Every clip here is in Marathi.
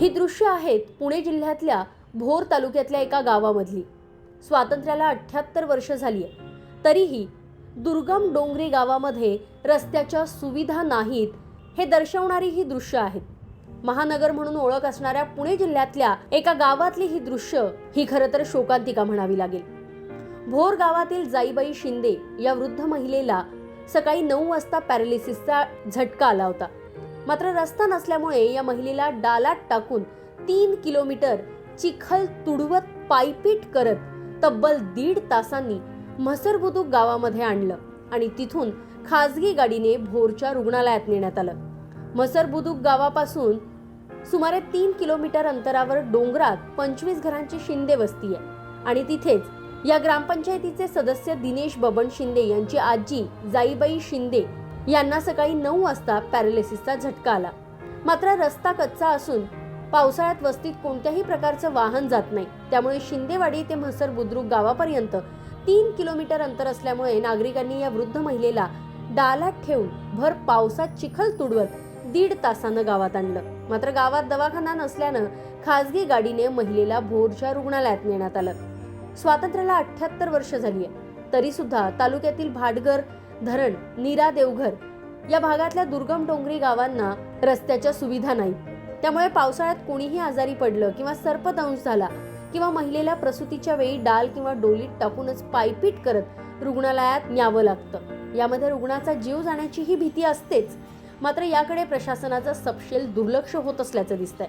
ही दृश्य आहेत पुणे जिल्ह्यातल्या भोर तालुक्यातल्या एका गावामधली. स्वातंत्र्याला अठ्ठ्याहत्तर वर्ष झाली आहे तरीही दुर्गम डोंगरी गावामध्ये रस्त्याच्या सुविधा नाहीत हे दर्शवणारी ही दृश्य आहेत. महानगर म्हणून ओळख असणाऱ्या पुणे जिल्ह्यातल्या एका गावातली ही दृश्य ही खरं तर शोकांतिका म्हणावी लागेल. भोर गावातील जाईबाई शिंदे या वृद्ध महिलेला सकाळी नऊ वाजता पॅरालिसिसचा झटका आला होता. मात्र रस्ता नसल्यामुळे या महिलेला डालात टाकून तीन किलोमीटर चिखल तुडवत पायपीट करत तब्बल दीड तासांनी म्हसर गावामध्ये आणलं आणि तिथून खासगी गाडीने भोरच्या रुग्णालयात नेण्यात आलं. म्हसर गावापासून सुमारे तीन किलोमीटर अंतरावर डोंगरात पंचवीस घरांची शिंदे वस्ती आहे आणि तिथेच या ग्रामपंचायतीचे सदस्य दिनेश बबन शिंदे यांची आजी जाईबाई शिंदे यांना सकाळी नऊ वाजता पॅरालिसिसचा झटका आला. मात्र रस्ता कच्चा असून पावसाळ्यात वस्तीत कोणत्याही प्रकारचं वाहन जात नाही. त्यामुळे शिंदेवाडी ते म्हसर बुद्रुक गावापर्यंत तीन किलोमीटर अंतर असल्यामुळे नागरिकांनी या वृद्ध महिलेला डालात ठेवून भर पावसात चिखल तुडवत दीड तासानं गावात आणलं. मात्र गावात दवाखाना नसल्यानं खासगी गाडीने महिलेला भोरच्या रुग्णालयात नेण्यात आलं. स्वातंत्र्याला अठ्ठ्याहत्तर वर्ष झाली आहे. तरी सुद्धा तालुक्यातील भाटघर धरण नीरा देवघर या भागातल्या दुर्गम डोंगरी गावांना रस्त्याच्या सुविधा नाहीत त्यामुळे पावसाळ्यात कोणीही आजारी पडलं किंवा सर्पदंश झाला किंवा महिलेला प्रसूतीच्या वेळी डाल किंवा डोलीत टाकूनच पायपीट करत रुग्णालयात न्यावं लागतं. यामध्ये रुग्णाचा जीव जाण्याचीही भीती असतेच. मात्र याकडे प्रशासनाचं सपशेल दुर्लक्ष होत असल्याचं दिसतंय.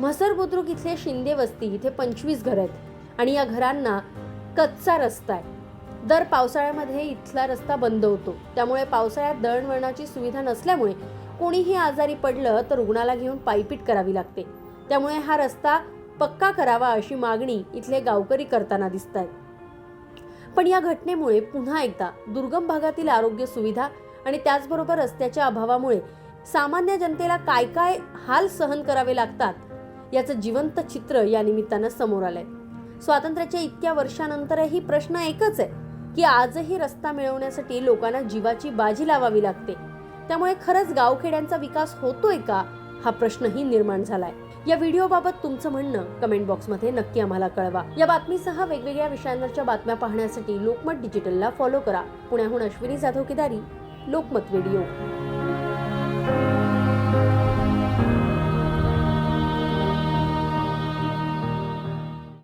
म्हसर बुद्रुक इथले शिंदे वस्ती इथे पंचवीस घर आहेत. आणि या घरांना कच्चा रस्ता आहे. दर पावसाळ्यामध्ये इथला रस्ता बंद होतो. त्यामुळे पावसाळ्यात दळणवळणाची सुविधा नसल्यामुळे कोणीही आजारी पडलं तर रुग्णाला घेऊन पायपीट करावी लागते. त्यामुळे हा रस्ता पक्का करावा अशी मागणी इथले गावकरी करताना दिसत आहेत पण या घटनेमुळे पुन्हा एकदा दुर्गम भागातील आरोग्य सुविधा आणि त्याचबरोबर रस्त्याच्या अभावामुळे सामान्य जनतेला काय काय हाल सहन करावे लागतात याचं जिवंत चित्र या निमित्तानं समोर आलंय. स्वातंत्र्याच्या इतक्या वर्षानंतरही प्रश्न एकच आहे की आजही रस्ता मिळवण्यासाठी लोकांना जीवाची बाजी लावावी लागते. त्यामुळे खरंच गावखेड्यांचा विकास होतोय का हा प्रश्नही निर्माण झालाय. या व्हिडिओबाबत तुमचं म्हणणं कमेंट बॉक्समध्ये नक्की आम्हाला कळवा. या बातमीसह वेगवेगळ्या विषयांवरच्या बातम्या पाहण्यासाठी लोकमत डिजिटलला फॉलो करा. पुण्याहून अश्विनी जाधव किदारी लोकमत व्हिडिओ.